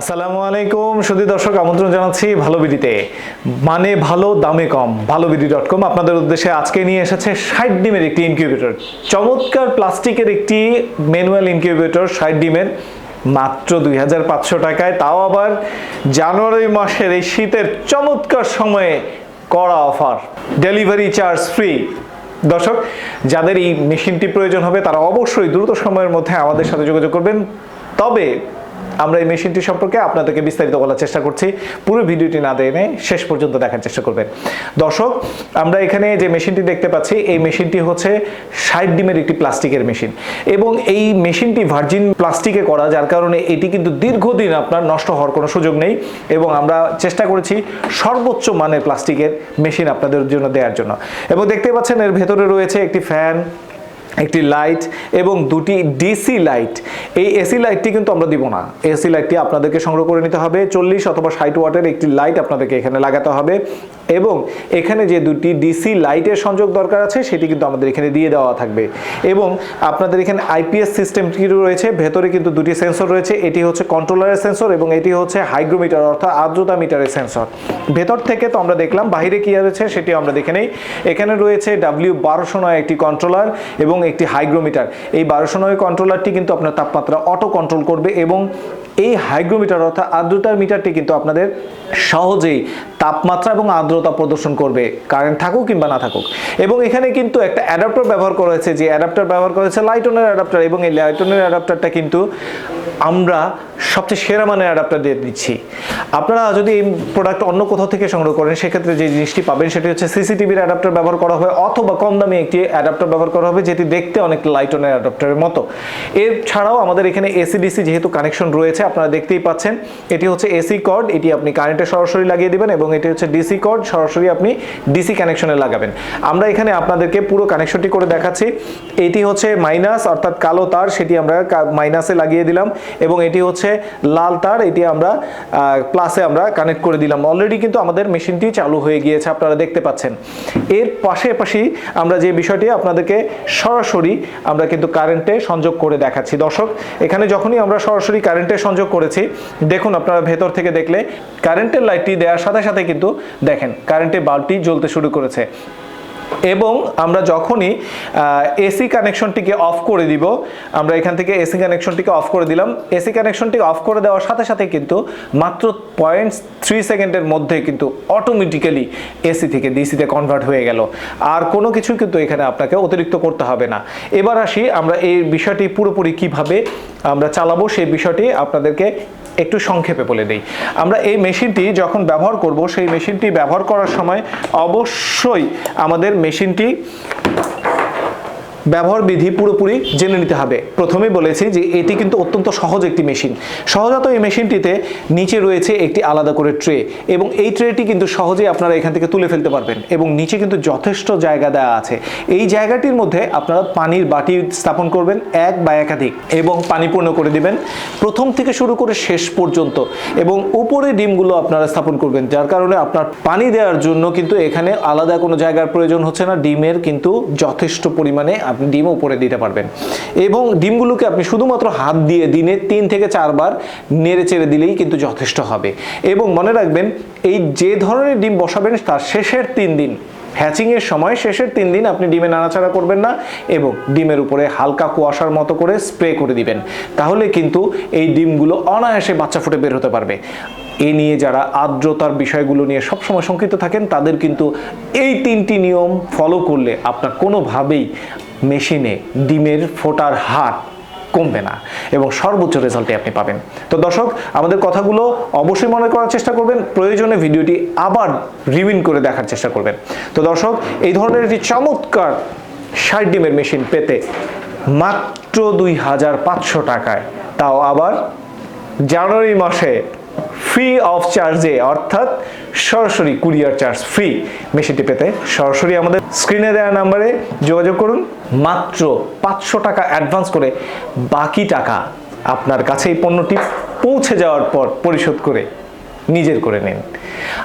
আসসালামু আলাইকুম সুদী দর্শক, আমন্ত্রণ জানাচ্ছি ভালো বিডিতে মানে ভালো, দামে কম ভালো বিডি ডট কম। আপনাদের উদ্দেশ্যে আজকে নিয়ে এসেছে ষাট ডিমের একটি ইনকিউবেটর চমৎকার প্লাস্টিকের একটি ম্যানুয়াল ইনকিউবেটর ষাট ডিমের, মাত্র দুই হাজার পাঁচশো টাকায়। তাও আবার জানুয়ারি মাসের এই শীতের চমৎকার সময়ে কড়া অফার। Delivery charge free. দর্শক, যাদের এই মেশিনটি প্রয়োজন হবে, তারা অবশ্যই দ্রুত সময়ের মধ্যে আমাদের সাথে যোগাযোগ করবেন। তবে আমরা এই মেশিনটি সম্পর্কে আপনাদেরকে বিস্তারিত বলার চেষ্টা করছি। পুরো ভিডিওটি না দেনে শেষ পর্যন্ত দেখার চেষ্টা করবেন। দর্শক, আমরা এখানে যে মেশিনটি দেখতে পাচ্ছি, এই মেশিনটি হচ্ছে ষাট ডিমের একটি প্লাস্টিকের মেশিন। এবং এই মেশিনটি ভার্জিন প্লাস্টিকে করা, যার কারণে এটি কিন্তু দীর্ঘদিন আপনার নষ্ট হওয়ার কোনো সুযোগ নেই। এবং আমরা চেষ্টা করেছি সর্বোচ্চ মানের প্লাস্টিকের মেশিন আপনাদের জন্য দেওয়ার জন্য। এবং দেখতে পাচ্ছেন, এর ভেতরে রয়েছে একটি ফ্যান একটি লাইট এবং দুটি ডিসি লাইট। এই এসি লাইটটি কিন্তু আমরা দিব না। এসি লাইটটি আপনাদেরকে সংগ্রহ করে নিতে হবে। চল্লিশ অথবা ষাট ওয়াটের একটি লাইট আপনাদেরকে এখানে লাগাতে হবে এবং এখানে যে দুটি ডিসি লাইটের সংযোগ দরকার আছে, সেটি কিন্তু আমাদের এখানে দিয়ে দেওয়া থাকবে। এবং আপনাদের এখানে আইপিএস সিস্টেমটি রয়েছে। ভেতরে কিন্তু দুটি সেন্সর রয়েছে। এটি হচ্ছে কন্ট্রোলারের সেন্সর এবং এটি হচ্ছে হাইগ্রোমিটার অর্থাৎ আর্দ্রতা মিটারের সেন্সর। ভেতর থেকে তো আমরা দেখলাম বাইরে কী রয়েছে সেটি আমরা দেখে নেই। এখানে রয়েছে ডাব্লিউ বারোশো নয় একটি কন্ট্রোলার এবং একটি হাইগ্রোমিটার। এই বারোশো নয় কন্ট্রোলারটি কিন্তু আপনার তাপমাত্রা অটো কন্ট্রোল করবে এবং এই হাইগ্রোমিটার অর্থাৎ আর্দ্রতার মিটারটি কিন্তু আপনাদের সহজেই তাপমাত্রা এবং আর্দ্রতা প্রদর্শন করবে কারেন্ট থাকুক কিংবা না থাকুক। এবং এখানে কিন্তু একটা অ্যাডাপ্টার ব্যবহার করা হয়েছে, যে অ্যাডাপ্টার ব্যবহার করা হয়েছে লাইটনের অ্যাডাপ্টার এবং এই লাইটনের অ্যাডাপ্টারটা কিন্তু আমরা সবচেয়ে সেরা মানের অ্যাডাপ্টার দিয়ে দিচ্ছি। আপনারা যদি এই প্রোডাক্ট অন্য কোথাও থেকে সংগ্রহ করেন, সেক্ষেত্রে যে জিনিসটি পাবেন সেটি হচ্ছে সিসিটিভির অ্যাডাপ্টার ব্যবহার করা হবে অথবা কম দামি একটি অ্যাডাপ্টার ব্যবহার করা হবে, যেটি দেখতে অনেক লাইটনের অ্যাডাপ্টারের মতো। এর ছাড়াও আমাদের এখানে এসিডিসি যেহেতু কানেকশন রয়েছে, আপনারা দেখতেই পাচ্ছেন, এটি হচ্ছে এসি কর্ড এটি আপনি কারেন্টে সরাসরি লাগিয়ে দিবেন এবং এটি হচ্ছে ডিসি কর্ড সরাসরি আপনি ডিসি কানেকশনে লাগাবেন। আমরা এখানে আপনাদেরকে পুরো কানেকশনটি করে দেখাচ্ছি। এটি হচ্ছে মাইনাস অর্থাৎ কালো তার, সেটি আমরা মাইনাসে লাগিয়ে দিলাম এবং এটি হচ্ছে লাল তার, এটি আমরা প্লাসে আমরা কানেক্ট করে দিলাম। অলরেডি কিন্তু আমাদের মেশিনটি চালু হয়ে গিয়েছে, আপনারা দেখতে পাচ্ছেন। এর পাশাপাশি আমরা যে বিষয়টি আপনাদেরকে সরাসরি আমরা কিন্তু কারেন্টে সংযোগ করে দেখাচ্ছি। দর্শক, এখানে যখনই আমরা সরাসরি কারেন্টে সংযোগ করেছি, দেখুন আপনারা ভেতর থেকে দেখলে কারেন্টের লাইটটি দেওয়ার সাথে সাথে কিন্তু দেখেন কারেন্টের বাল্বটি জ্বলতে শুরু করেছে। এবং আমরা যখনই এসি কানেকশনটিকে অফ করে দিব, আমরা এখান থেকে এসি কানেকশনটিকে অফ করে দিলাম। এসি কানেকশনটিকে অফ করে দেওয়ার সাথে সাথে কিন্তু মাত্র পয়েন্ট থ্রি সেকেন্ডের মধ্যে কিন্তু অটোমেটিক্যালি এসি থেকে ডিসিতে কনভার্ট হয়ে গেল। আর কোনো কিছু কিন্তু এখানে আপনাকে অতিরিক্ত করতে হবে না। এবার আসি আমরা এই বিষয়টি পুরোপুরি কীভাবে আমরা চালাবো, সেই বিষয়টি আপনাদেরকে একটু সংক্ষেপে বলে দিই। আমরা এই মেশিনটি যখন ব্যবহার করব, সেই মেশিনটি ব্যবহার করার সময় অবশ্যই আমাদের মেশিনটি ব্যবহার বিধি পুরোপুরি জেনে নিতে হবে। প্রথমেই বলেছি যে এটি কিন্তু অত্যন্ত সহজ একটি মেশিন। সহজাত এই মেশিনটিতে নিচে রয়েছে একটি আলাদা করে ট্রে এবং এই ট্রেটি কিন্তু সহজেই আপনারা এখান থেকে তুলে ফেলতে পারবেন এবং নিচে কিন্তু যথেষ্ট জায়গা দেওয়া আছে। এই জায়গাটির মধ্যে আপনারা পানির বাটি স্থাপন করবেন এক বা একাধিক এবং পানি পূর্ণ করে দিবেন। প্রথম থেকে শুরু করে শেষ পর্যন্ত এবং উপরে ডিমগুলো আপনারা স্থাপন করবেন, যার কারণে আপনার পানি দেওয়ার জন্য কিন্তু এখানে আলাদা কোনো জায়গার প্রয়োজন হচ্ছে না। ডিমের কিন্তু যথেষ্ট পরিমাণে আপনি ডিম উপরে দিতে পারবেন। এবং ডিমগুলোকে আপনি শুধুমাত্র হাত দিয়ে দিনে তিন থেকে চারবার নেড়ে চেড়ে দিলেই কিন্তু যথেষ্ট হবে। এবং মনে রাখবেন, এই যে ধরনের ডিম বসাবেন, তার শেষের তিন দিন হ্যাচিংয়ের সময় শেষের তিন দিন আপনি ডিমে নাড়াচাড়া করবেন না এবং ডিমের উপরে হালকা কুয়াশার মতো করে স্প্রে করে দিবেন। তাহলে কিন্তু এই ডিমগুলো অনায়াসে বাচ্চা ফুটে বের হতে পারবে। এ নিয়ে যারা আর্দ্রতার বিষয়গুলো নিয়ে সবসময় শঙ্কিত থাকেন, তাদের কিন্তু এই তিনটি নিয়ম ফলো করলে আপনার কোনোভাবেই মেশিনে ডিমের ফোটার হার কমবে না এবং সর্বোচ্চ রেজাল্টে আপনি পাবেন। তো দর্শক, আমাদের কথাগুলো অবশ্যই মনে করার চেষ্টা করবেন, প্রয়োজনে ভিডিওটি আবার রিউইন করে দেখার চেষ্টা করবেন। তো দর্শক, এই ধরনের একটি চমৎকার ষাট ডিমের মেশিন পেতে মাত্র দুই হাজার পাঁচশো টাকায়। তাও আবার জানুয়ারি মাসে ফ্রি অফ চার্জে অর্থাৎ সরাসরি কুরিয়ার চার্জ ফ্রি মেশিনটি পেতে সরাসরি আমাদের স্ক্রিনে দেওয়া নাম্বারে যোগাযোগ করুন। মাত্র পাঁচশো টাকা অ্যাডভান্স করে বাকি টাকা আপনার কাছে এই পণ্যটি পৌঁছে যাওয়ার পর পরিশোধ করে নিজের করে নিন।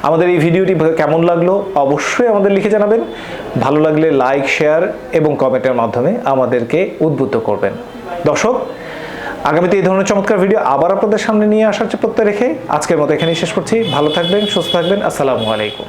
আমাদের এই ভিডিওটি কেমন লাগল অবশ্যই আমাদের লিখে জানাবেন। ভালো লাগলে লাইক শেয়ার এবং কমেন্টের মাধ্যমে আমাদেরকে উদ্বুদ্ধ করবেন। দর্শক আগামীতে এই ধরনের চমৎকার ভিডিও আবার আপনাদের সামনে নিয়ে আসার প্রত্যয় রেখে আজকের মতো এখানেই শেষ করছি। ভালো থাকবেন, সুস্থ থাকবেন। আসসালামু আলাইকুম।